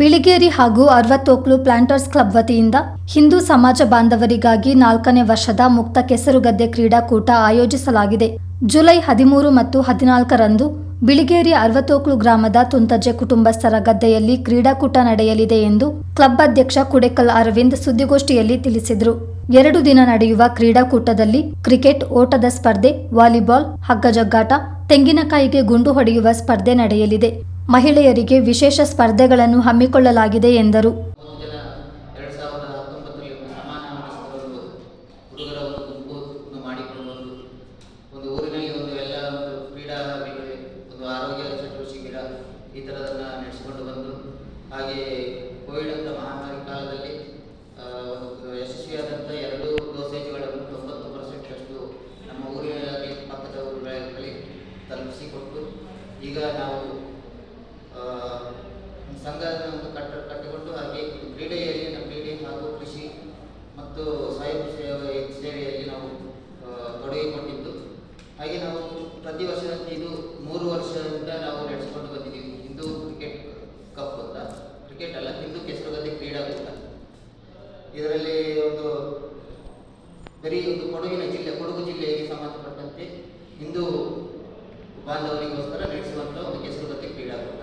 ಬಿಳಿಗೇರಿ ಹಾಗೂ ಅರವತ್ತೋಕ್ಲು planters club ವತಿಯಿಂದ ಹಿಂದೂ ಸಮಾಜ ಬಾಂಧವರಿಗಾಗಿ ನಾಲ್ಕನೇ ವರ್ಷದ ಮುಕ್ತ ಕೆಸರುಗದ್ದೆ ಕ್ರೀಡಾಕೂಟ ಆಯೋಜಿಸಲಾಗಿದೆ. ಜುಲೈ ಹದಿಮೂರು ಮತ್ತು ಹದಿನಾಲ್ಕರಂದು ಬಿಳಿಗೇರಿ ಅರವತ್ತೋಕ್ಲು ಗ್ರಾಮದ ತುಂತಜ್ಜೆ ಕುಟುಂಬಸ್ಥರ ಗದ್ದೆಯಲ್ಲಿ ಕ್ರೀಡಾಕೂಟ ನಡೆಯಲಿದೆ ಎಂದು ಕ್ಲಬ್ ಅಧ್ಯಕ್ಷ ಕುಡೆಕಲ್ ಅರವಿಂದ್ ಸುದ್ದಿಗೋಷ್ಠಿಯಲ್ಲಿ ತಿಳಿಸಿದರು. ಎರಡು ದಿನ ನಡೆಯುವ ಕ್ರೀಡಾಕೂಟದಲ್ಲಿ ಕ್ರಿಕೆಟ್, ಓಟದ ಸ್ಪರ್ಧೆ, ವಾಲಿಬಾಲ್, ಹಗ್ಗಜಗ್ಗಾಟ, ತೆಂಗಿನಕಾಯಿಗೆ ಗುಂಡು ಹೊಡೆಯುವ ಸ್ಪರ್ಧೆ ನಡೆಯಲಿದೆ. ಮಹಿಳೆಯರಿಗೆ ವಿಶೇಷ ಸ್ಪರ್ಧೆಗಳನ್ನು ಹಮ್ಮಿಕೊಳ್ಳಲಾಗಿದೆ ಎಂದರು. ಹಾಗೆ ಕೋವಿಡ್ ಅಂತ ಕಾಲದಲ್ಲಿ ಯಶಸ್ವಿಯಾದಂಥ ಎರಡು ಡೋಸೇಜ್ಗಳನ್ನು ತೊಂಬತ್ತು ಪರ್ಸೆಂಟಷ್ಟು ನಮ್ಮ ಊರಿನಲ್ಲಿ ಪಕ್ಕದ ಊರುಗಳಲ್ಲಿ ತಲುಪಿಸಿಕೊಟ್ಟು, ಈಗ ನಾವು ಸಂಘದ ಒಂದು ಕಟ್ಟ, ಕಟ್ಟಿಕೊಂಡು ಹಾಗೆ ಕ್ರೀಡೆಯಲ್ಲಿ ನಮ್ಮ ಕ್ರೀಡೆ ಹಾಗೂ ಕೃಷಿ ಮತ್ತು ಸ್ವಯಂ ಸೇವೆ, ಸೇವೆಯಲ್ಲಿ ನಾವು ತೊಡಗಿಕೊಂಡಿದ್ದು. ಹಾಗೆ ನಾವು ಪ್ರತಿ ವರ್ಷ ಇದು ಮೂರು ವರ್ಷದಿಂದ ನಾವು ನಡೆಸಿಕೊಂಡು ಬಂದಿದ್ದೀವಿ. ಹಿಂದೂ ಕ್ರಿಕೆಟ್ ಕಪ್ ಅಂತ. ಕ್ರಿಕೆಟ್ ಅಲ್ಲ, ಹಿಂದೂ ಕೆಸರುಗದ್ದೆ ಕ್ರೀಡಾಕೂಟ ಇದರಲ್ಲಿ ಒಂದು ಬರೀ ಒಂದು ಕೊಡಗಿನ ಜಿಲ್ಲೆ, ಕೊಡಗು ಜಿಲ್ಲೆಗೆ ಸಂಬಂಧಪಟ್ಟಂತೆ ಹಿಂದೂ ಬಾಂಧವರಿಗೋಸ್ಕರ ನಡೆಸುವಂಥ ಒಂದು ಕೆಸರುಗದ್ದೆ ಕ್ರೀಡಾಕೂಟ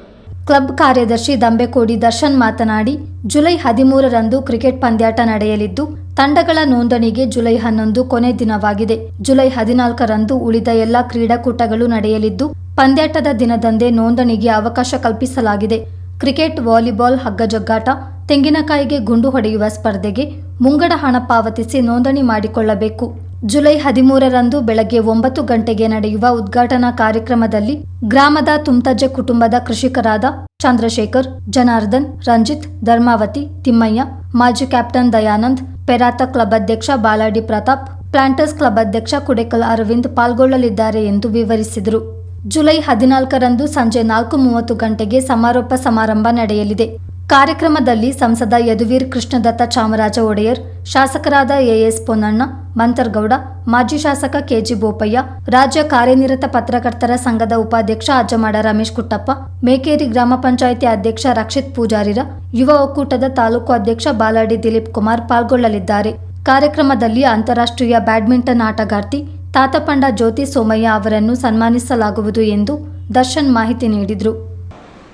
ಕ್ಲಬ್ ಕಾರ್ಯದರ್ಶಿ ದಂಬೆಕೋಡಿ ದರ್ಶನ್ ಮಾತನಾಡಿ, ಜುಲೈ ಹದಿಮೂರರಂದು ಕ್ರಿಕೆಟ್ ಪಂದ್ಯಾಟ ನಡೆಯಲಿದ್ದು, ತಂಡಗಳ ನೋಂದಣಿಗೆ ಜುಲೈ ಹನ್ನೊಂದು ಕೊನೆ ದಿನವಾಗಿದೆ. ಜುಲೈ ಹದಿನಾಲ್ಕರಂದು ಉಳಿದ ಎಲ್ಲ ಕ್ರೀಡಾಕೂಟಗಳು ನಡೆಯಲಿದ್ದು, ಪಂದ್ಯಾಟದ ದಿನದಂದೇ ನೋಂದಣಿಗೆ ಅವಕಾಶ ಕಲ್ಪಿಸಲಾಗಿದೆ. ಕ್ರಿಕೆಟ್, ವಾಲಿಬಾಲ್ ಹಗ್ಗಜಗ್ಗಾಟ, ತೆಂಗಿನಕಾಯಿಗೆ ಗುಂಡು ಹೊಡೆಯುವ ಸ್ಪರ್ಧೆಗೆ ಮುಂಗಡ ಹಣ ಪಾವತಿಸಿ ನೋಂದಣಿ ಮಾಡಿಕೊಳ್ಳಬೇಕು. ಜುಲೈ ಹದಿಮೂರರಂದು ಬೆಳಗ್ಗೆ ಒಂಬತ್ತು ಗಂಟೆಗೆ ನಡೆಯುವ ಉದ್ಘಾಟನಾ ಕಾರ್ಯಕ್ರಮದಲ್ಲಿ ಗ್ರಾಮದ ತುಮ್ತಜ್ಜೆ ಕುಟುಂಬದ ಕೃಷಿಕರಾದ ಚಂದ್ರಶೇಖರ್, ಜನಾರ್ದನ್, ರಂಜಿತ್, ಧರ್ಮಾವತಿ, ತಿಮ್ಮಯ್ಯ, ಮಾಜಿ ಕ್ಯಾಪ್ಟನ್ ದಯಾನಂದ್, ಪೆರಾತ ಕ್ಲಬ್ ಅಧ್ಯಕ್ಷ ಬಾಲಾಡಿ ಪ್ರತಾಪ್, ಪ್ಲಾಂಟರ್ಸ್ ಕ್ಲಬ್ ಅಧ್ಯಕ್ಷ ಕುಡೆಕಲ್ ಅರವಿಂದ್ ಪಾಲ್ಗೊಳ್ಳಲಿದ್ದಾರೆ ಎಂದು ವಿವರಿಸಿದರು. ಜುಲೈ ಹದಿನಾಲ್ಕರಂದು ಸಂಜೆ ನಾಲ್ಕು ಮೂವತ್ತು ಗಂಟೆಗೆ ಸಮಾರೋಪ ಸಮಾರಂಭ ನಡೆಯಲಿದೆ. ಕಾರ್ಯಕ್ರಮದಲ್ಲಿ ಸಂಸದ ಯದುವೀರ್ ಕೃಷ್ಣದತ್ತ ಚಾಮರಾಜ ಒಡೆಯರ್ ಶಾಸಕರಾದ ಎಎಸ್ ಪೊನ್ನಣ್ಣ, ಮಂತರ್ಗೌಡ, ಮಾಜಿ ಶಾಸಕ ಕೆಜಿ ಬೋಪಯ್ಯ, ರಾಜ್ಯ ಕಾರ್ಯನಿರತ ಪತ್ರಕರ್ತರ ಸಂಘದ ಉಪಾಧ್ಯಕ್ಷ ಅಜ್ಜಮಾಡ ರಮೇಶ್ ಕುಟ್ಟಪ್ಪ, ಮೇಕೇರಿ ಗ್ರಾಮ ಪಂಚಾಯಿತಿ ಅಧ್ಯಕ್ಷ ರಕ್ಷಿತ್ ಪೂಜಾರಿರ, ಯುವ ಒಕ್ಕೂಟದ ತಾಲೂಕು ಅಧ್ಯಕ್ಷ ಬಾಲಾಡಿ ದಿಲೀಪ್ ಕುಮಾರ್ ಪಾಲ್ಗೊಳ್ಳಲಿದ್ದಾರೆ. ಕಾರ್ಯಕ್ರಮದಲ್ಲಿ ಅಂತಾರಾಷ್ಟ್ರೀಯ ಬ್ಯಾಡ್ಮಿಂಟನ್ ಆಟಗಾರ್ತಿ ತಾತಪಂಡ ಜ್ಯೋತಿ ಸೋಮಯ್ಯ ಅವರನ್ನು ಸನ್ಮಾನಿಸಲಾಗುವುದು ಎಂದು ದರ್ಶನ್ ಮಾಹಿತಿ ನೀಡಿದರು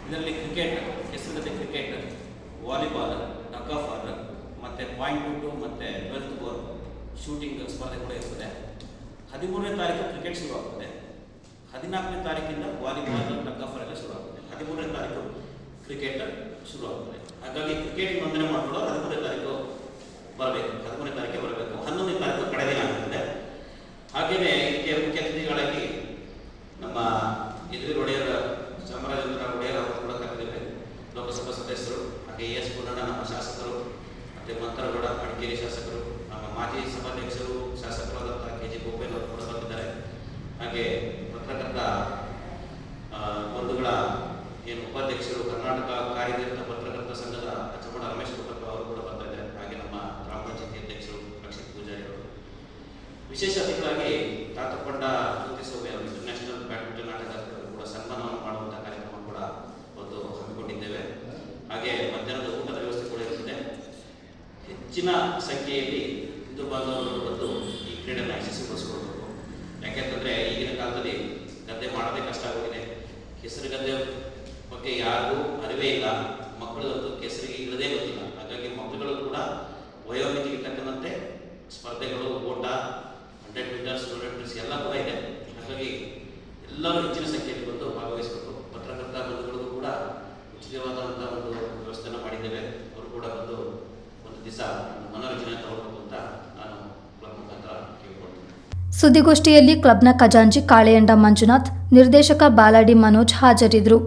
ಇದರಲ್ಲಿ cricket ಹೆಸರುಗತೆ cricket volleyball tug of war ಮತ್ತು ಪಾಯಿಂಟ್ ಟು ಮತ್ತು ಟ್ವೆಲ್ತ್ ಬೋರ್ ಶೂಟಿಂಗ್ ಸ್ಪರ್ಧೆ ಕೂಡ ಇರ್ತದೆ. ಹದಿಮೂರನೇ ತಾರೀಕು ಕ್ರಿಕೆಟ್ ಶುರುವಾಗ್ತದೆ. ಹದಿನಾಲ್ಕನೇ ತಾರೀಕಿಂದ ವಾಲಿಬಾಲ್ ಟಗ್ ಎಲ್ಲ ಶುರು ಶುರುವಾಗ್ತದೆ. ಹದಿಮೂರನೇ ತಾರೀಕು ಕ್ರಿಕೆಟ್ ಶುರುವಾಗ್ತದೆ. ಹಾಗಾಗಿ ಕ್ರಿಕೆಟ್ ನೋಂದಣಿ ಮಾಡ್ಕೊಳ್ಳೋರು ಹದಿಮೂರನೇ ತಾರೀಕು ಬರಬೇಕು ತಾರೀಕಿಗೆ ಬರಬೇಕು ಹನ್ನೊಂದನೇ ತಾರೀಕು ಕಡೆ ದಿನ ಆಗ್ತದೆ ಹಾಗೆಯೇ ಇದಕ್ಕೆ ಮುಖ್ಯ ಅತಿಥಿಗಳಾಗಿ ನಮ್ಮ ಯದುವೀರ್ ಒಡೆಯರ್ ಚಾಮರಾಜೇಂದ್ರ ಒಡೆಯರ್ ಅವರು ಕೂಡ ಕರೆದಿದ್ದೇವೆ ಲೋಕಸಭಾ ಸದಸ್ಯರು ಹಾಗೆ ಎಸ್ ಪೂರ್ಣಣ್ಣ ನಮ್ಮ ಶಾಸಕರು ಮತ್ತು ಮಂತ್ರಗೌಡ ಮಡಿಕೇರಿ ಶಾಸಕರು, ನಮ್ಮ ಮಾಜಿ ಸಭಾಧ್ಯಕ್ಷರು ಶಾಸಕರಾದಂತಹ ಕೆ ಜಿ ಗೋಪೇಲ್ ಅವರು ಕೂಡ ಬಂದಿದ್ದಾರೆ. ಹಾಗೆ ಪತ್ರಕರ್ತ ಬಂಧುಗಳ ಏನು ಉಪಾಧ್ಯಕ್ಷರು, ಕರ್ನಾಟಕ ಕಾರ್ಯನಿರತ ಪತ್ರಕರ್ತ ಸಂಘದ ಅಚ್ಚಗೌಡ ರಮೇಶ್ ಕುಟಪ್ಪ ಅವರು ಕೂಡ ಬರ್ತಾ ಇದ್ದಾರೆ. ಹಾಗೆ ನಮ್ಮ ಗ್ರಾಮ ಪಂಚಾಯತಿ ಅಧ್ಯಕ್ಷರು, ರಕ್ಷಿತ್ ಪೂಜಾರಿ ಅವರು. ವಿಶೇಷ ಅತಿಥಿಗಳಾಗಿ ತಾತಕೊಂಡ ಜ್ಯೋತಿಸೌಮ್ಯ ಅವರು ಇಂಟರ್ನ್ಯಾಷನಲ್ ಬ್ಯಾಡ್ಮಿಂಟನ್ ಆಟಗಾರರು ಕೂಡ ಸನ್ಮಾನವನ್ನು ಮಾಡುವಂತಹ ಕಾರ್ಯಕ್ರಮ ಕೂಡ ಒಂದು ಹಮ್ಮಿಕೊಂಡಿದ್ದೇವೆ. ಹಾಗೆ ಮಧ್ಯಾಹ್ನದ ಹೆಚ್ಚಿನ ಸಂಖ್ಯೆಯಲ್ಲಿ ಹಿಂದೂ ಬಾಂಧವರು ಬಂದು ಈ ಕ್ರೀಡೆಯನ್ನು ಯಶಸ್ವಿಗೊಳಿಸಿಕೊಳ್ಬೇಕು. ಯಾಕೆಂತಂದರೆ ಈಗಿನ ಕಾಲದಲ್ಲಿ ಗದ್ದೆ ಮಾಡೋದೇ ಕಷ್ಟ ಆಗೋಗಿದೆ. ಹೆಸರು ಗದ್ದೆ ಬಗ್ಗೆ ಯಾರಿಗೂ ಅರಿವೇ ಇಲ್ಲ. ಮಕ್ಕಳಂತೂ ಕೆಸರಿಗೆ ಇಲ್ಲದೇ ಗೊತ್ತಿಲ್ಲ ಹಾಗಾಗಿ ಮಕ್ಕಳುಗಳು ಕೂಡ ವಯೋಮಿತಿಗೆ ತಕ್ಕಂತೆ ಸ್ಪರ್ಧೆಗಳು ಓಟ hundred metres two hundred metres ಎಲ್ಲ ಕೂಡ ಇದೆ ಹಾಗಾಗಿ ಎಲ್ಲರೂ ಹೆಚ್ಚಿನ ಸಂಖ್ಯೆಯಲ್ಲಿ ಬಂದು ಭಾಗವಹಿಸಬೇಕು ಪತ್ರಕರ್ತ ಬಂಧುಗಳಿಗೂ ಕೂಡ ಉಚಿತವಾದಂಥ ಒಂದು ವ್ಯವಸ್ಥೆನ ಮಾಡಿದ್ದೇವೆ ಅವರು ಕೂಡ ಬಂದು ಒಂದು ದಿವಸ ಮನೋರಂಜನೆ ತಗೋಬೇಕು ಅಂತ ನಾನು ಕ್ಲಬ್ ಮುಖಾಂತರ ಕೇಳಿಕೊಳ್ತೀನಿ ಸುದ್ದಿಗೋಷ್ಠಿಯಲ್ಲಿ ಕ್ಲಬ್ನ ಖಜಾಂಚಿ ಕಾಳೆಯಂಡ ಮಂಜುನಾಥ್ ನಿರ್ದೇಶಕ ಬಾಲಾಡಿ ಮನೋಜ್ ಹಾಜರಿದ್ದರು.